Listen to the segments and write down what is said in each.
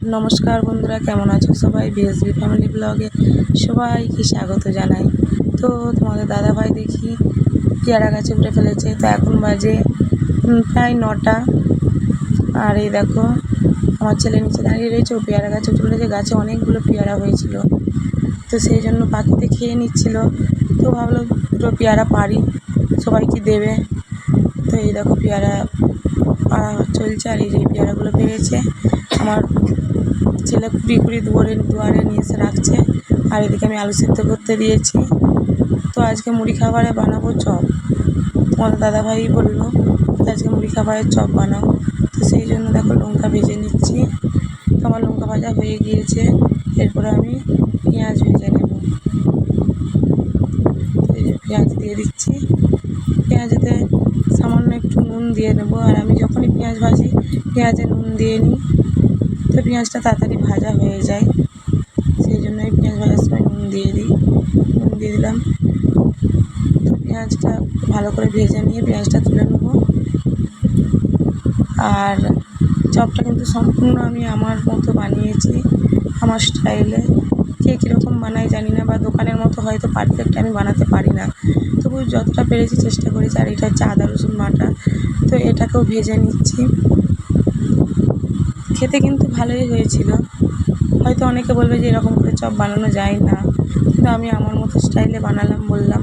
নমস্কার বন্ধুরা, কেমন আছো সবাই? বিএসবি ফ্যামিলি ব্লগে সবাইকে স্বাগত জানাই। তো তোমাদের দাদাভাই দেখি পেয়ারা গাছে উঠে ফেলেছে। তো এখন বাজে প্রায় নটা। আর এই দেখো, আমার ছেলে নিচে দাঁড়িয়ে রয়েছে, ও পেয়ারা গাছে উঠে ফেলেছে। গাছে অনেকগুলো পেয়ারা হয়েছিল। তো সেই জন্য পাখিতে খেয়ে নিচ্ছিল। তো ভাবলো দুটো পেয়ারা পারি, সবাইকে দেবে। তো এই দেখো পেয়ারা পাড়া চলছে আর এই যে পেয়ারাগুলো পেয়েছে। আমার ছেলে কুড়ি কুড়ি দুয়ারে দুয়ারে নিয়ে এসে রাখছে। আর এদিকে আমি আলু সিদ্ধ করতে দিয়েছি। তো আজকে মুড়ি খাবারে বানাবো চপ। তোমাদের দাদাভাই বলল আজকে মুড়ি খাবারের চপ বানাও। তো সেই জন্য দেখো লঙ্কা ভেজে নিচ্ছি। আমার লঙ্কা ভাজা হয়ে গিয়েছে। এরপরে আমি পেঁয়াজ ভেজে নেব। পেঁয়াজ দিয়ে দিচ্ছি। পেঁয়াজেতে সামান্য একটু নুন দিয়ে নেব। আর আমি যখনই পেঁয়াজ ভাজি, পেঁয়াজে নুন দিয়ে নিই। তো পেঁয়াজটা তাড়াতাড়ি ভাজা হয়ে যায়। সেই জন্য আমি পেঁয়াজ ভাজার সময় নুন দিয়ে দিই। নুন দিয়ে দিলাম। পেঁয়াজটা ভালো করে ভেজে নিয়ে পেঁয়াজটা তুলে নেব। আর চপটা কিন্তু সম্পূর্ণ আমি আমার মতো বানিয়েছি, আমার স্টাইলে। কে কীরকম বানায় জানি না, বা দোকানের মতো হয়তো পারফেক্ট আমি বানাতে পারি না। তবু যতটা পেরেছি চেষ্টা করেছি, আর এটা হচ্ছে আদা রসুন বাটা। তো এটাকেও ভেজে নিচ্ছি। খেতে কিন্তু ভালোই হয়েছিল। হয়তো অনেকে বলবে যে এরকম করে চপ বানানো যায় না। কিন্তু আমি আমার মতো স্টাইলে বানালাম, বললাম।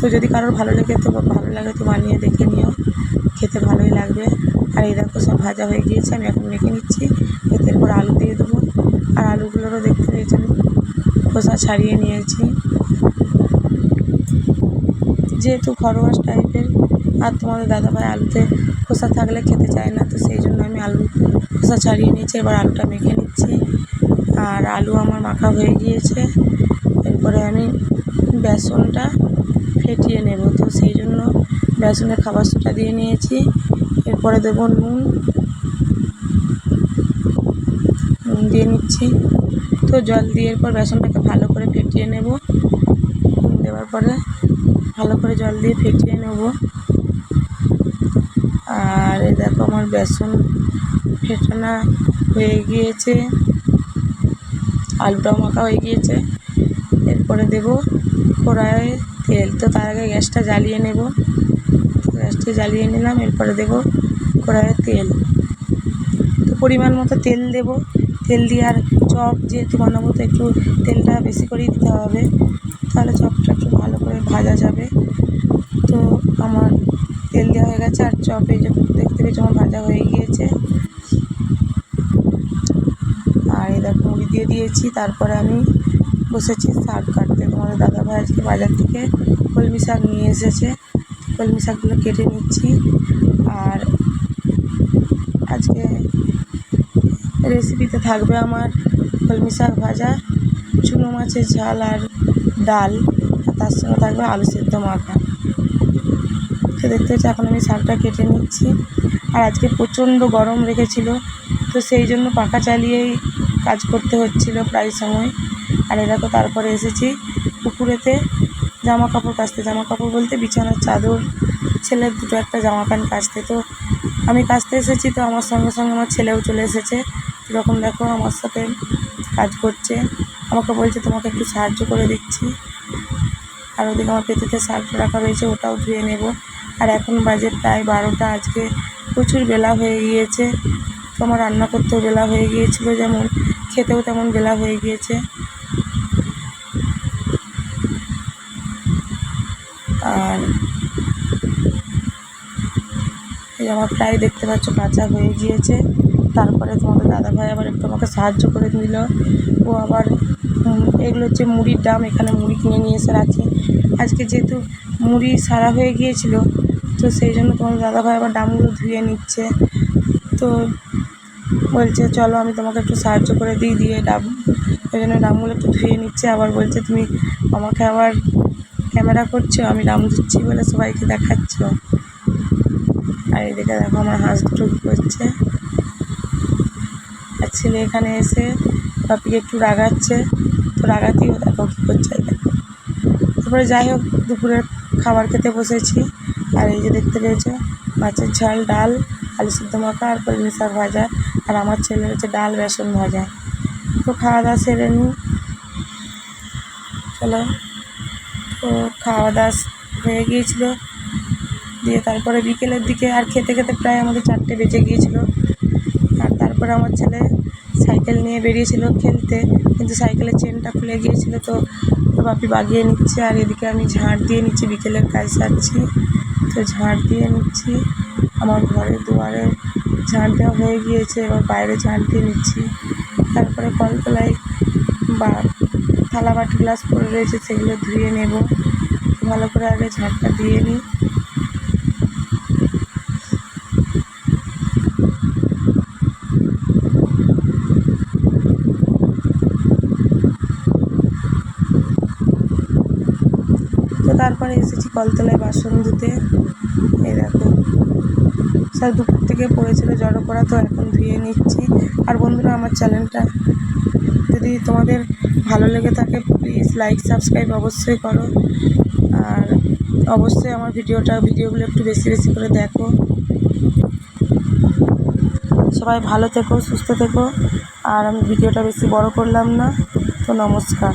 তো যদি কারোর ভালো লেগে তো ভালো লাগে তো বানিয়ে দেখে নিও। খেতে ভালোই লাগবে। আর এই দেখো সব ভাজা হয়ে গিয়েছে, আমি এখন মেখে নিচ্ছি। এতে এরপর আলু দিয়ে দেবো। আর আলুগুলোরও দেখতে পেয়েছেন খোসা ছাড়িয়ে নিয়েছি। যেহেতু ঘরোয়া টাইপের আর তোমাদের দাদাভাই আলুতে খোসা থাকলে খেতে চায় না, তো সেই জন্য আমি আলু খোসা ছাড়িয়ে নিয়েছি, এবার আলুটা মেখে নিচ্ছি। আর আলু আমার মাখা হয়ে গিয়েছে, এরপরে আমি বেসনটা ফেটিয়ে নেব, তো সেই জন্য বেসনের খাবার সোটা দিয়ে নিয়েছি। এরপরে দেবো নুন নুন দিয়ে নিচ্ছি। তো জল দিয়ে এরপর বেসনটাকে ভালো করে ফেটিয়ে নেব। দেওয়ার পরে ভালো করে জল দিয়ে ফেটিয়ে নেব। আর এই দেখো আমার বেসন ফেটানো হয়ে গিয়েছে। আলুটাও মাখা হয়ে গিয়েছে। এরপরে দেব কড়াইয়ে তেল। তো তার আগে গ্যাসটা জ্বালিয়ে নেব। গ্যাসটা জ্বালিয়ে নিলাম। এরপরে দেব কড়াইয়ে তেল। তো পরিমাণ মতো তেল দেব। তেল দিয়ে আর চপ যেহেতু বানাবো, তো একটু তেলটা বেশি করেই দিতে হবে। তাহলে চপটা একটু ভালো করে ভাজা যাবে। তো আমার তেল দেওয়া হয়ে গেছে আর চপে দেখতে পেয়েছি আমার ভাজা হয়ে গিয়েছে। আর এই দেখো মুড়ি দিয়ে দিয়েছি, তারপরে আমি বসেছি শাক কাটতে। তোমাদের দাদাভাই আজকে বাজার থেকে কলমি শাক নিয়ে এসেছে। কলমি শাকগুলো কেটে নিচ্ছি। আর আজকে রেসিপিতে থাকবে আমার কলমি শাক ভাজা, চুনো মাছের ঝাল আর ডাল তার সঙ্গে থাকবে আলু সেদ্ধ মাখা। তো দেখতে হচ্ছে এখন আমি শাকটা কেটে নিচ্ছি। আর আজকে প্রচণ্ড গরম রেখেছিল, তো সেই জন্য পাখা চালিয়েই কাজ করতে হচ্ছিল প্রায় সময়। আর এরকম তারপরে এসেছি পুকুরেতে জামা কাপড় কাচতে। জামা কাপড় বলতে বিছানার চাদর, ছেলের দুটো একটা জামা প্যান্ট কাচতে। তো আমি কাচতে এসেছি, তো আমার সঙ্গে সঙ্গে আমার ছেলেও চলে এসেছে। তখন দেখো আমার সাথে কাজ করছে। আমাকে বলছে, তোমাকে একটু সাহায্য করে দিচ্ছি। আর ওদিকে আমার পেটিতে শার্ট রাখা রয়েছে, ওটাও ধুয়ে নেব। আর এখন বাজে প্রায় বারোটা। আজকে প্রচুর বেলা হয়ে গিয়েছে। তো আমার রান্না করতেও বেলা হয়ে গিয়েছিল যেমন, খেতেও তেমন বেলা হয়ে গিয়েছে। আর এই আমার প্রায় দেখতে পাচ্ছ কাঁচা হয়ে গিয়েছে। তারপরে তোমাদের দাদাভাই আবার একটু আমাকে সাহায্য করে দিল। ও আবার এগুলো হচ্ছে মুড়ির ডাম, এখানে মুড়ি কিনে নিয়ে এসে রাখি। আজকে যেহেতু মুড়ি সারা হয়ে গিয়েছিল তো সেই জন্য তোমাদের দাদাভাই আবার ডামগুলো ধুয়ে নিচ্ছে। তো বলছে, চলো আমি তোমাকে একটু সাহায্য করে দিই, দিয়ে ডাব ওই জন্য ডামগুলো একটু ধুয়ে নিচ্ছে, আবার বলছে, তুমি আমাকে আবার ক্যামেরা করছ, আমি ডাম ধুচ্ছি বলে সবাইকে দেখাচ্ছ। আর এদিকে দেখো আমার হাঁস দুটো করছে আর ছেলে এখানে এসে পাপিকে একটু রাগাচ্ছে। তো রাগাতেও দেখো কী করছে তারপরে যাই হোক, দুপুরের খাবার খেতে বসেছি। আর এই যে দেখতে পেয়েছ, মাছের ঝাল, ডাল, আলু সিদ্ধ মাখা আর কলমি শাক ভাজা। আর আমার ছেলের হচ্ছে ডাল, বেসন ভাজা। তো খাওয়া দাওয়া সেরে নিই চলো। তো খাওয়া দাওয়া হয়ে গিয়েছিল। দিয়ে তারপরে বিকেলের দিকে আর খেতে খেতে প্রায় আমাদের চারটে বেজে গিয়েছিল। আর তারপরে আমার ছেলে সাইকেল নিয়ে বেরিয়েছিল খেলতে। কিন্তু সাইকেলের চেনটা খুলে গিয়েছিল, তো বাপি বাগিয়ে নিচ্ছে। আর এদিকে আমি ঝাঁট দিয়ে নিচ্ছি, বিকেলের কাজ সারছি। তো ঝাড় দিয়ে নিচ্ছি। আমার ঘরের দুয়ারে ঝাড় দেওয়া হয়ে গিয়েছে, এবার বাইরে ঝাড় দিয়ে নিচ্ছি। তারপরে কলতলায় বা থালা বাটি গ্লাস পড়ে রয়েছে, সেগুলো ধুয়ে নেব। ভালো করে আগে ঝাড়টা দিয়ে নিই। তারপরে এসেছি কলতলায় বাসন ধুতে। এই দেখো। স্যার দুপুর থেকে পড়েছিল জড়ো করা, তো এখন ধুয়ে নিচ্ছি। আর বন্ধুরা, আমার চ্যানেলটা যদি তোমাদের ভালো লেগে থাকে প্লিজ লাইক সাবস্ক্রাইব অবশ্যই করো। আর অবশ্যই আমার ভিডিওটা, ভিডিওগুলো একটু বেশি বেশি করে দেখো। সবাই ভালো থেকো, সুস্থ থেকো। আর আমি ভিডিওটা বেশি বড় করলাম না, তো নমস্কার।